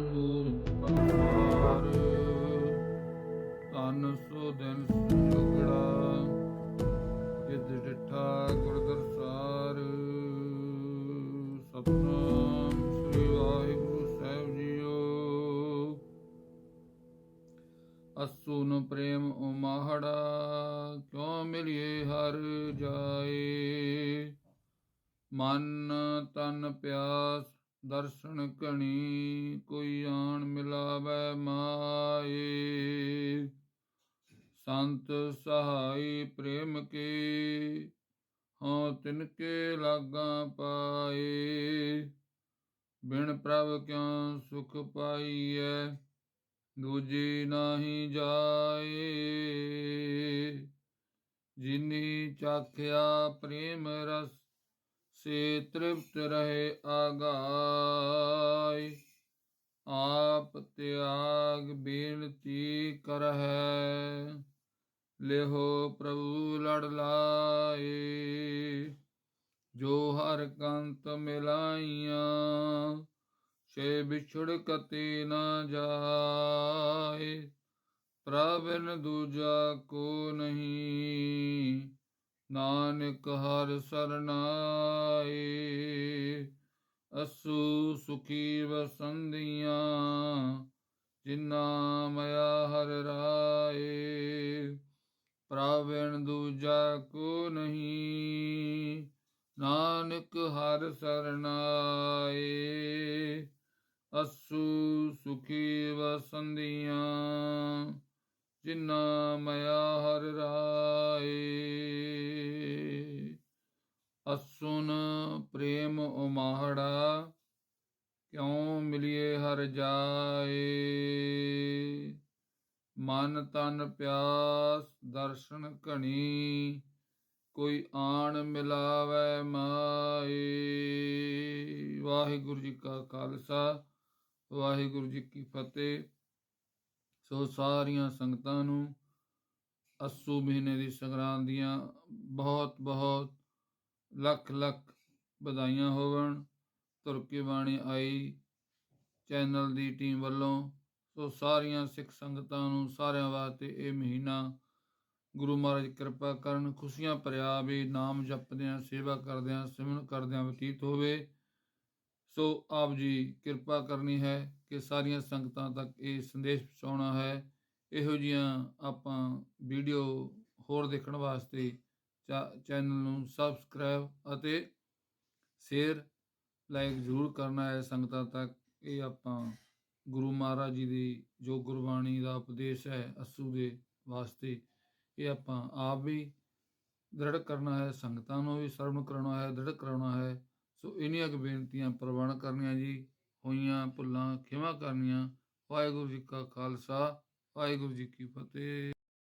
ਵਾਰ ਤਨ ਸ੍ਰੀ ਵਾਹਿਗੁਰੂ ਸਾਹਿਬ ਜੀਓ। ਅਸੂ ਨੂੰ ਪ੍ਰੇਮ ਉਮਾਹੜਾ, ਕਿਉ ਮਿਲਿਏ ਹਰ ਜਾਏ? ਮਨ ਤਨ ਪਿਆਸ ਦਰਸ਼ਨ ਘਣੀ ਕੋਈ ਆਣ ਮਿਲਾਵੇ ਮਾਏ। ਸੰਤ ਸਹਾਈ ਪ੍ਰੇਮ ਕੇ ਹਉ ਤਿਨ ਕੇ ਲਾਗਾ ਪਾਏ। ਬਿਨ ਪ੍ਰਭ ਕਿਉ ਸੁਖ ਪਾਈਐ, ਦੂਜੀ ਨਾਹੀ ਜਾਏ। ਜਿਨੀ ਚਾਖਿਆ ਪ੍ਰੇਮ ਰਸ ਸੇ ਤ੍ਰਿਪਤ ਰਹੇ ਆਗਾਏ ਆਪ ਤਿਆਗ ਬੇਨਤੀ ਕਰਹਿ। ਲਿਹੋ ਪ੍ਰਭੂ ਲੜ ਲਾਏ, ਜੋ ਹਰ ਕੰਤ ਮਿਲਾਈਆਂ ਸੇ ਵਿਛੜ ਕਤੇ ਨਾ ਜਾਏ। ਪ੍ਰਭਨ ਦੂਜਾ ਕੋ ਨਹੀਂ ਨਾਨਕ ਹਰ ਸਰਨਾਏ ਅਸੂ ਸੁਖੀ ਵਸੰਦੀਆਂ ਜਿਨਾ ਮਇਆ ਹਰ ਰਾਏ, ਪ੍ਰਾਵਣ ਦੂਜਾ ਕੋ ਨਹੀਂ, ਨਾਨਕ ਹਰ ਸਰਨਾਏ ਅਸੂ ਸੁਖੀ ਵਸੰਦੀਆਂ ਜਿਨਾ ਮਇਆ ਹਰ ਰਾਏ। ਅਸੁਨ ਪ੍ਰੇਮ ਉਮਾਹੜਾ, ਕਿਉ ਮਿਲਿਏ ਹਰ ਜਾਏ? ਮਨ ਤਨ ਪਿਆਸ ਦਰਸ਼ਨ ਘਣੀ, ਕੋਈ ਆਣ ਮਿਲਾਵੇ ਮਾਏ। ਵਾਹਿਗੁਰੂ ਜੀ ਕਾ ਖਾਲਸਾ, ਵਾਹਿਗੁਰੂ ਜੀ ਕੀ ਫਤਿਹ। ਸੋ ਸਾਰੀਆਂ ਸੰਗਤਾਂ ਨੂੰ ਅਸੂ ਮਹੀਨੇ ਦੀ ਸੰਗਰਾਂਦ ਦੀਆਂ ਬਹੁਤ ਬਹੁਤ ਲੱਖ ਲੱਖ ਵਧਾਈਆਂ ਹੋਵਣ। ਤੁਰਕੀ ਬਾਣੀ ਆਈ ਚੈਨਲ ਦੀ ਟੀਮ ਵੱਲੋਂ। ਸੋ ਸਾਰੀਆਂ ਸਿੱਖ ਸੰਗਤਾਂ ਨੂੰ ਸਾਰਿਆਂ ਵਾਸਤੇ ਇਹ ਮਹੀਨਾ ਗੁਰੂ ਮਹਾਰਾਜ ਕਿਰਪਾ ਕਰਨ, ਖੁਸ਼ੀਆਂ ਭਰਿਆ ਵੀ ਨਾਮ ਜਪਦਿਆਂ, ਸੇਵਾ ਕਰਦਿਆਂ, ਸਿਮਰਨ ਕਰਦਿਆਂ ਬਤੀਤ ਹੋਵੇ। ਸੋ ਆਪ ਜੀ ਕਿਰਪਾ ਕਰਨੀ ਹੈ ਕਿ ਸਾਰੀਆਂ ਸੰਗਤਾਂ ਤੱਕ ਇਹ ਸੰਦੇਸ਼ ਪਹੁੰਚਾਉਣਾ ਹੈ। ਇਹੋ ਜੀਆਂ ਆਪਾਂ ਵੀਡੀਓ ਹੋਰ ਦੇਖਣ ਵਾਸਤੇ ਚੈਨਲ ਨੂੰ ਸਬਸਕ੍ਰਾਈਬ ਅਤੇ ਸ਼ੇਅਰ, ਲਾਈਕ ਜ਼ਰੂਰ ਕਰਨਾ ਹੈ ਸੰਗਤਾਂ ਤੱਕ। ਇਹ ਆਪਾਂ ਗੁਰੂ ਮਹਾਰਾਜ ਜੀ ਦੀ ਜੋ ਗੁਰਬਾਣੀ ਦਾ ਉਪਦੇਸ਼ ਹੈ ਅਸੂ ਦੇ ਵਾਸਤੇ, ਇਹ ਆਪਾਂ ਆਪ ਵੀ ਦ੍ਰਿੜ ਕਰਨਾ ਹੈ, ਸੰਗਤਾਂ ਨੂੰ ਵੀ ਸਰਵਣ ਕਰਾਉਣਾ ਹੈ, ਦ੍ਰਿੜ ਕਰਾਉਣਾ ਹੈ। ਸੋ ਇਨੀਆਂ ਕੁ ਬੇਨਤੀਆਂ ਪ੍ਰਵਾਨ ਕਰਨੀਆਂ ਜੀ, ਹੋਈਆਂ ਭੁੱਲਾਂ ਖਿਮਾ ਕਰਨੀਆਂ। ਵਾਹਿਗੁਰੂ ਜੀ ਕਾ ਖਾਲਸਾ, ਵਾਹਿਗੁਰੂ ਜੀ ਕੀ ਫਤਿਹ।